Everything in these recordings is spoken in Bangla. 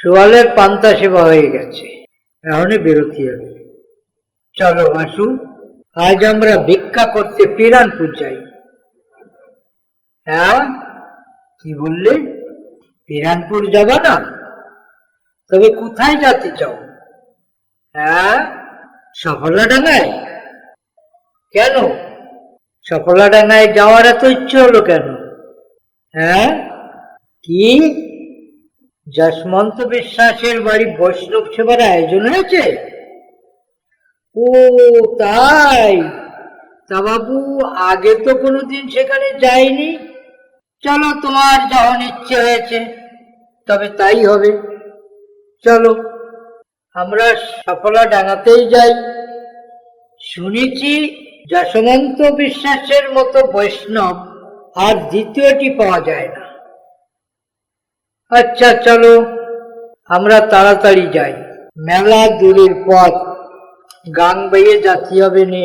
সোয়ালের পান্তা সেবা হয়ে গেছে। এখনই বেরোতে হবে। চলো বাসু আজ আমরা ভিক্ষা করতে পিরানপুর যাই। হ্যাঁ কি বললে? পিরানপুর যাবা না? তবে কোথায় যেতে চাও? হ্যাঁ সফলা ডাঙায় কেন? সফলা ডাঙায় যাওয়ার এত ইচ্ছে হলো কেন? হ্যাঁ কি? যশমন্ত বিশ্বাসের বাড়ি বৈষ্ণব সেবার আয়োজন হয়েছে? ও, তাই। তা বাবু, আগে তো কোনোদিন সেখানে যাইনি। চলো, তোমার যখন ইচ্ছে হয়েছে, তবে তাই হবে। চলো, আমরা সফলা ডাঙাতেই যাই। শুনেছি যশমন্ত বিশ্বাসের মতো বৈষ্ণব আর দ্বিতীয়টি পাওয়া যায় না। আচ্ছা চলো আমরা তাড়াতাড়ি যাই। মেলা দূরের পথ। গান বাইয়ে যাতে হবে নে।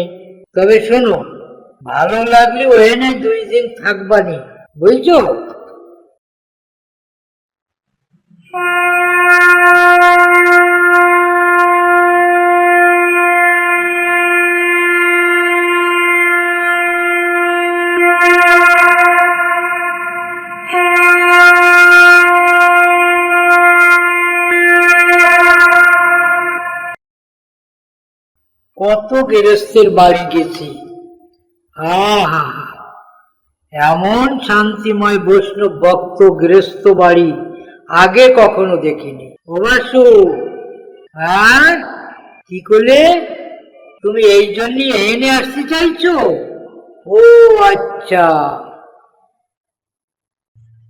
তবে শোনো, ভালো লাগলে ওখানে দুই দিন থাকবা থাকবানি বুঝছ? কত গেরস্তের বাড়ি গেছি। আহা এমন শান্তিময় বৈষ্ণব ভক্ত গৃহস্থ বাড়ি আগে কখনো দেখিনি। অবাসু হ্যাঁ কি করলে? তুমি এই জন্যই এনে আসতে চাইছো? ও আচ্ছা।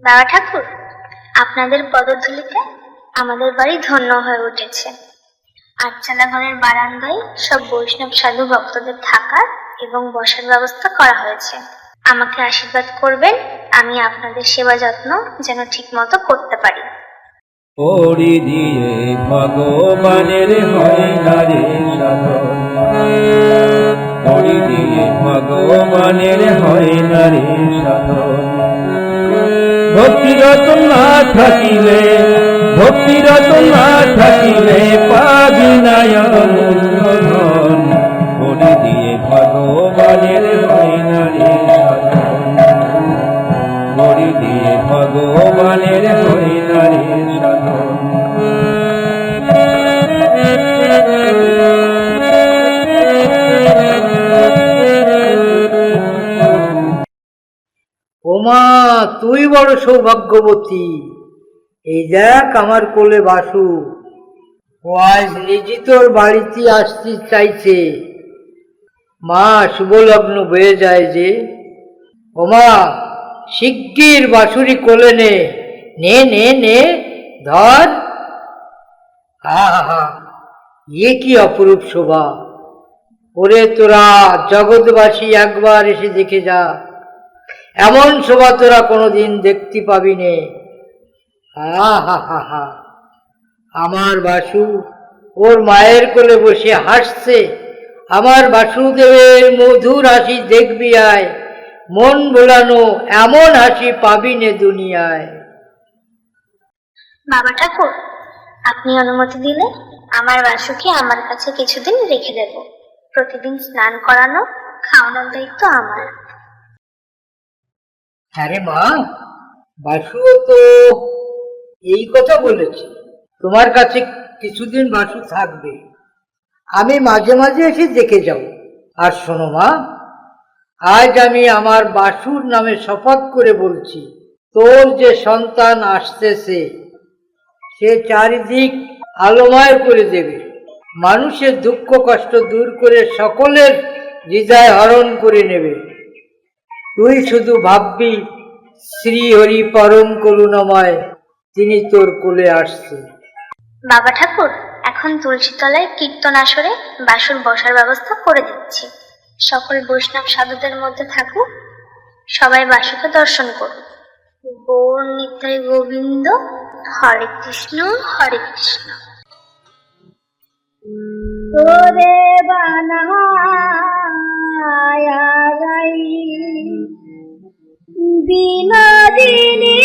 বাবা ঠাকুর, আপনাদের পদধূলিতে আমাদের বাড়ি ধন্য হয়ে উঠেছে। আটচালা ঘরের বারান্দায় সব বৈষ্ণব সাধু ভক্তদের থাকার এবং বসার ব্যবস্থা করা হয়েছে। আমাকে আশীর্বাদ করবেন, আমি আপনাদের সেবা যত্ন যেন ঠিক মতো করতে পারি। ওরি দিয়ে ভগবানের হয় না রে সাধন। ওরি দিয়ে ভগবানের হয় না রে সাধন। ভক্তিরত না থাকিলে, ভক্তিরত না থাকিলে দিয়ে ভগবানের দিয়ে ভগবানের ওমা তুই বড় সৌভাগ্যবতী। এই দেখ আমার কোলে বাসু। ও আজ তোর বাড়িতে আসতে চাইছে। মা শুভ লগ্ন বয়ে যায় যে, ওমা, শিগগির বাসুরি কোলে নে নে নে নে, ধর। আহা ইয়ে কি অপরূপ শোভা। ওরে তোরা জগৎবাসী একবার এসে দেখে যা। এমন শোভা তোরা কোনোদিন দেখতে পাবি নে। হা হা হা হা। আমার বাসু ওর মায়ের কোলে বসে হাসছে। আমার বাসুদেবের মধুর হাসি দেখবি আয়। মন ভোলানো এমন হাসি পাবি নে দুনিয়ায়। বাবা ঠাকুর আপনি অনুমতি দিলে আমার বাসুকে আমার কাছে কিছুদিন রেখে দেব। প্রতিদিন স্নান করানো খাওয়ানোর দায়িত্ব আমার। হ্যাঁ রে মা বাসুও তো এই কথা বলেছে। তোমার কাছে কিছুদিন বাসু থাকবে। আমি মাঝে মাঝে এসে দেখে যাব আর শোনো মা, আজ আমি আমার বাসুর নামে শপথ করে বলছি, তোর যে সন্তান আসতেছে সে চারিদিক আলোময় করে দেবে। মানুষের দুঃখ কষ্ট দূর করে সকলের হৃদয় হরণ করে নেবে। তুই শুধু ভাববি শ্রী হরি পরম করুণাময়, তিনি তোর কোলে আসছে। বাবা ঠাকুর, এখন তুলসী তলায় কীর্তন আসরে বাসুর বসার ব্যবস্থা করে দিচ্ছি। সকল বৈষ্ণব সাধুদের মধ্যে থাকুক, সবাই বাসুকে দর্শন করুন গৌর নিতাই গোবিন্দ, হরে কৃষ্ণ হরে কৃষ্ণ। তোরে বানায়া বিনোদিনী